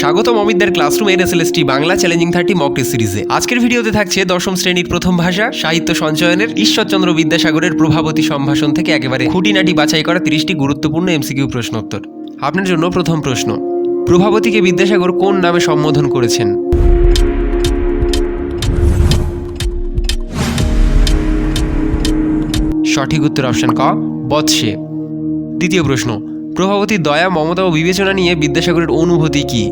স্বাগতম অমিতদের classroom N S NSLST Bangla challenging thirty mock test সিরিজে। আজকের ভিডিওতে থাকছে দশম শ্রেণির প্রথম ভাষা, সাহিত্য সঞ্চয়নের, ঈশ্বরচন্দ্র বিদ্যাসাগরের প্রভাবতী সম্ভাষণ থেকে একেবারে খুঁটিনাটি বাছাই করা তিরিশটি গুরুত্বপূর্ণ এমসিকিউ প্রশ্নোত্তর। আপনার জন্য প্রথম প্রশ্ন, প্রভাবতীকে বিদ্যাসাগর কোন নামে সম্বোধন করেছেন? সঠিক উত্তর অপশন ক, বৎসে। দ্বিতীয় প্রশ্ন প্রভাবতী দয়া, মমতা ও বিবেচনা নিয়ে বিদ্যাসাগরের অনুভূতি কি?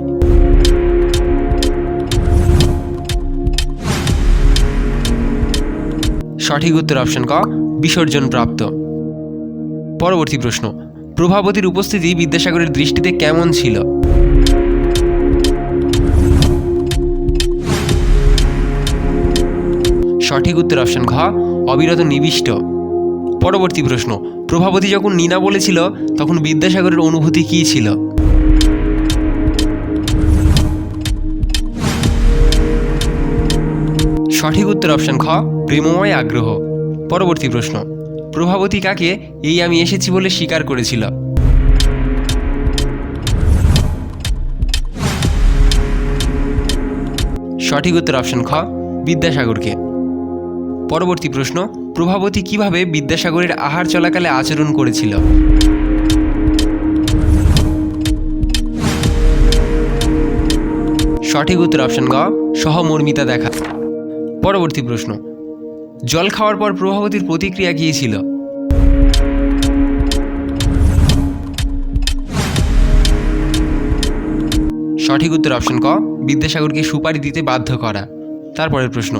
সঠিক উত্তর অপশন ক, বিসর্জন প্রাপ্ত। পরবর্তী প্রশ্ন, প্রভাবতীর উপস্থিতি বিদ্যাসাগরের দৃষ্টিতে কেমন ছিল? সঠিক উত্তর অপশন ঘ, অবিরত নিবিষ্ট। পরবর্তী প্রশ্ন, প্রভাবতী যখন নীনা বলেছিল, তখন বিদ্যাসাগরের অনুভূতি কী ছিল? সঠিক উত্তর অপশন খ প্রেমময় আগ্রহ। পরবর্তী প্রশ্ন, প্রভাবতী কাকে এই আমি এসেছি বলে স্বীকার করেছিল? সঠিক উত্তর অপশন খ বিদ্যাসাগরকে। পরবর্তী প্রশ্ন, প্রভাবতী কীভাবে বিদ্যাসাগরের আহার চলাকালে আচরণ করেছিল? সঠিক উত্তর অপশন গ সহমর্মিতা দেখা। পরবর্তী প্রশ্ন। জল খাওয়ার পর প্রভাবতীর প্রতিক্রিয়া কী ছিল? সঠিক উত্তর অপশন ক, বিদ্যাসাগরকে সুপারি দিতে বাধ্য করা। তারপরের প্রশ্ন,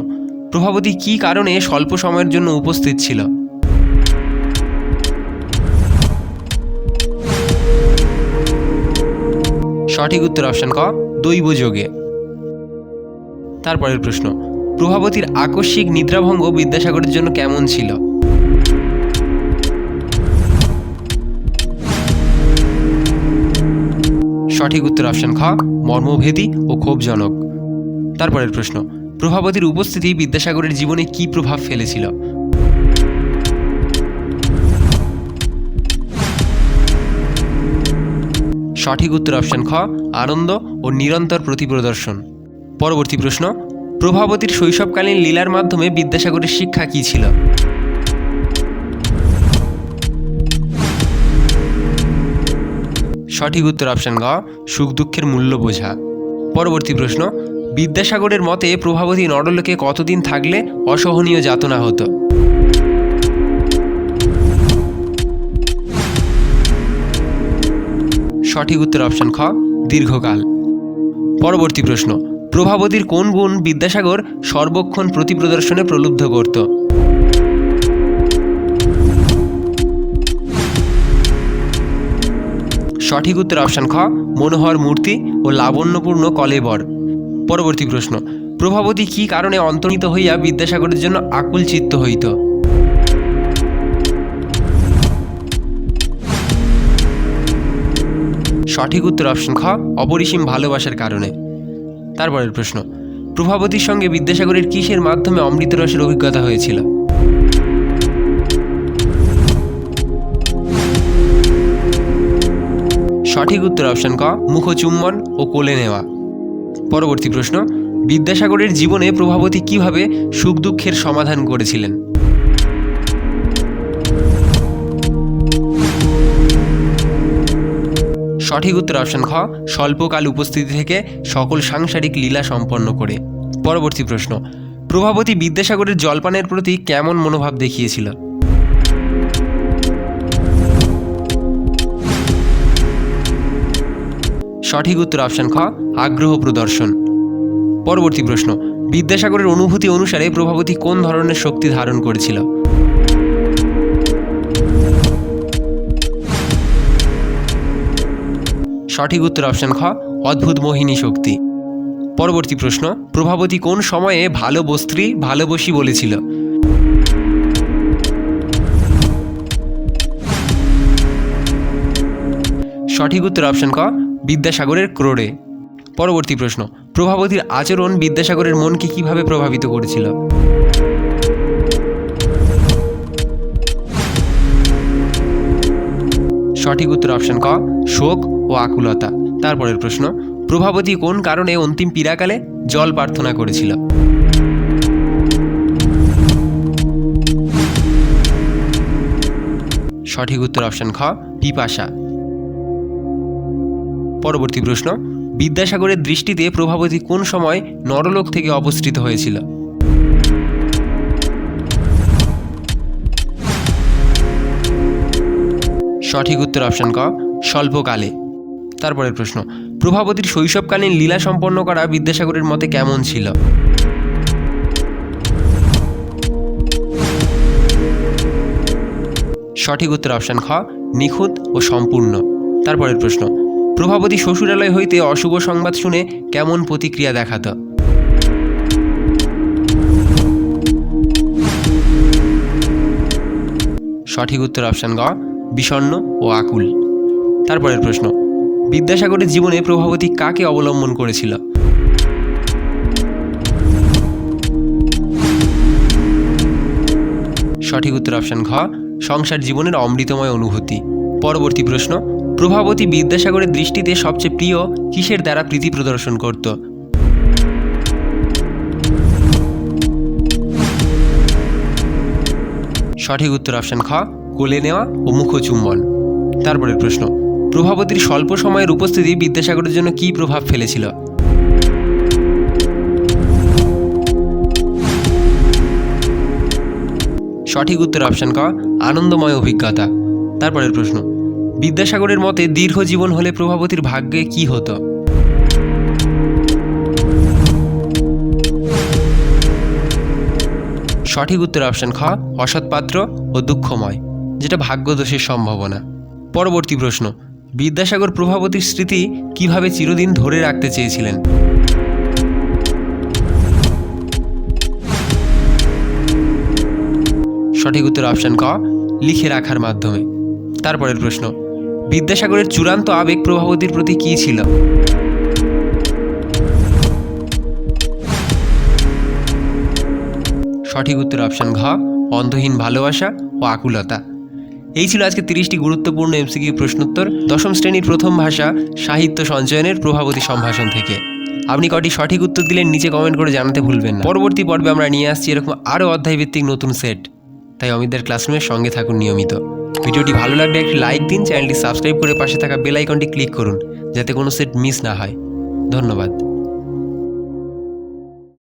প্রভাবতী কী কারণে স্বল্প সময়ের জন্য উপস্থিত ছিল? সঠিক উত্তর অপশন ক, দৈব যোগে। তারপরের প্রশ্ন প্রভাবতীর আকস্মিক নিদ্রাভঙ্গ বিদ্যাসাগরের জন্য কেমন ছিল? সঠিক উত্তর অপশন খ, মর্মভেদী ও ক্ষোভজনক। তারপরের প্রশ্ন, প্রভাবতীর উপস্থিতি বিদ্যাসাগরের জীবনে কী প্রভাব ফেলেছিল? সঠিক উত্তর অপশন খ, আনন্দ ও নিরন্তর প্রতিপ্রদর্শন পরবর্তী প্রশ্ন প্রভাবতীর শৈশবকালীন লীলার মাধ্যমে বিদ্যাসাগরের শিক্ষা কী ছিল? সঠিক উত্তর অপশন গ, সুখ দুঃখের মূল্য বোঝা। পরবর্তী প্রশ্ন, বিদ্যাসাগরের মতে প্রভাবতী নরলোকে কতদিন থাকলে অসহনীয় যাতনা হতো? সঠিক উত্তর অপশন খ, দীর্ঘকাল। পরবর্তী প্রশ্ন প্রভাবতীর কোন গুণ বিদ্যাসাগর সর্বক্ষণ প্রতিপ্রদর্শনে প্রলুব্ধ করত? সঠিক উত্তর অপশন খ, মনোহর মূর্তি ও লাবণ্যপূর্ণ কলেবর। পরবর্তী প্রশ্ন, প্রভাবতী কী কারণে অন্তর্নিত হইয়া বিদ্যাসাগরের জন্য আকুল চিত্ত হইত? সঠিক উত্তর অপশন খ, অপরিসীম ভালোবাসার কারণে। তারপরের প্রশ্ন, প্রভাবতীর সঙ্গে বিদ্যাসাগরের কিসের মাধ্যমে অমৃত রসের অভিজ্ঞতা হয়েছিল? সঠিক উত্তর অপশন ক, মুখচুম্বন ও কোলে নেওয়া। পরবর্তী প্রশ্ন, বিদ্যাসাগরের জীবনে প্রভাবতী কীভাবে সুখ দুঃখের সমাধান করেছিলেন? সঠিক উত্তর অপশন খ, স্বল্পকাল উপস্থিতি থেকে সকল সাংসারিক লীলা সম্পন্ন করে। পরবর্তী প্রশ্ন, প্রভাবতী বিদ্যাসাগরের জলপানের প্রতি কেমন মনোভাব দেখিয়েছিল? সঠিক উত্তর অপশন খ, আগ্রহ প্রদর্শন। পরবর্তী প্রশ্ন, বিদ্যাসাগরের অনুভূতি অনুসারে প্রভাবতী কোন ধরনের শক্তি ধারণ করেছিল? সঠিক উত্তর অপশন খ, অদ্ভুত মোহিনী শক্তি। পরবর্তী প্রশ্ন, প্রভাবতী কোন সময়ে ভালো বস্ত্রী ভালোবসি বলেছিল? সঠিক উত্তর অপশন ক, বিদ্যাসাগরের ক্রোড়ে। পরবর্তী প্রশ্ন, প্রভাবতীর আচরণ বিদ্যাসাগরের মনকে কীভাবে প্রভাবিত করেছিল? সঠিক উত্তর অপশন ক, শোক ও আকুলতা। তারপরের প্রশ্ন, প্রভাবতী কোন কারণে অন্তিম পীড়াকালে জল প্রার্থনা করেছিল? সঠিক উত্তর অপশন খ, পিপাসা। পরবর্তী প্রশ্ন, বিদ্যাসাগরের দৃষ্টিতে প্রভাবতী কোন সময় নরলোক থেকে অবস্থিত হয়েছিল? সঠিক উত্তর অপশন ক, স্বল্পকালে। তারপরের প্রশ্ন, প্রভাবতীর শৈশবকালীন লীলা সম্পন্ন করা বিদ্যাসাগরের মতে কেমন ছিল? সঠিক উত্তর অপশন খ, নিখুঁত ও সম্পূর্ণ। তারপরের প্রশ্ন, প্রভাবতী শ্বশুরালয় হইতে অশুভ সংবাদ শুনে কেমন প্রতিক্রিয়া দেখাত? সঠিক উত্তর অপশন গ, বিষণ্ণ ও আকুল। তারপরের প্রশ্ন বিদ্যাসাগরের জীবনে প্রভাবতী কাকে অবলম্বন করেছিল? সঠিক উত্তর অপশন ঘ, সংসার জীবনের অমৃতময় অনুভূতি। পরবর্তী প্রশ্ন, প্রভাবতী বিদ্যাসাগরের দৃষ্টিতে সবচেয়ে প্রিয় কিসের দ্বারা প্রীতি প্রদর্শন করত? সঠিক উত্তর অপশন খ কোলে নেওয়া ও মুখচুম্বন। তারপরের প্রশ্ন প্রভাবতীর স্বল্প সময়ের উপস্থিতি বিদ্যাসাগরের জন্য কী প্রভাব ফেলেছিল? সঠিক উত্তর অপশন ক, আনন্দময় অভিজ্ঞতা। তারপরের প্রশ্ন, বিদ্যাসাগরের মতে দীর্ঘ জীবন হলে প্রভাবতীর ভাগ্যে কি হতো? সঠিক উত্তর অপশন খ অসৎপাত্র ও দুঃখময়, যেটা ভাগ্যদোষের সম্ভাবনা। পরবর্তী প্রশ্ন বিদ্যাসাগর প্রভাবতীর স্মৃতি কীভাবে চিরদিন ধরে রাখতে চেয়েছিলেন? সঠিক উত্তর অপশন ক, লিখে রাখার মাধ্যমে। তারপরের প্রশ্ন, বিদ্যাসাগরের চূড়ান্ত আবেগ প্রভাবতীর প্রতি কী ছিল? সঠিক উত্তর অপশন ঘ, অন্ধহীন ভালোবাসা ও আকুলতা। এই ছিল আজকে তিরিশটি গুরুত্বপূর্ণ এমসিকিউ প্রশ্নোত্তর। দশম শ্রেণির প্রথম ভাষা সাহিত্য সঞ্চয়নের প্রভাবতী সম্ভাষণ থেকে। আপনি কটি সঠিক উত্তর দিলেন নিচে কমেন্ট করে জানাতে ভুলবেন না। পরবর্তী পর্বে আমরা নিয়ে আসছি এরকম আরও অধ্যায়ভিত্তিক নতুন সেট। তাই অমিতদের ক্লাসরুমের সঙ্গে থাকুন নিয়মিত। ভিডিওটি ভালো লাগলে একটি লাইক দিন, চ্যানেলটি সাবস্ক্রাইব করে পাশে থাকা বেল আইকনটি ক্লিক করুন, যাতে কোনো সেট মিস না হয়। ধন্যবাদ।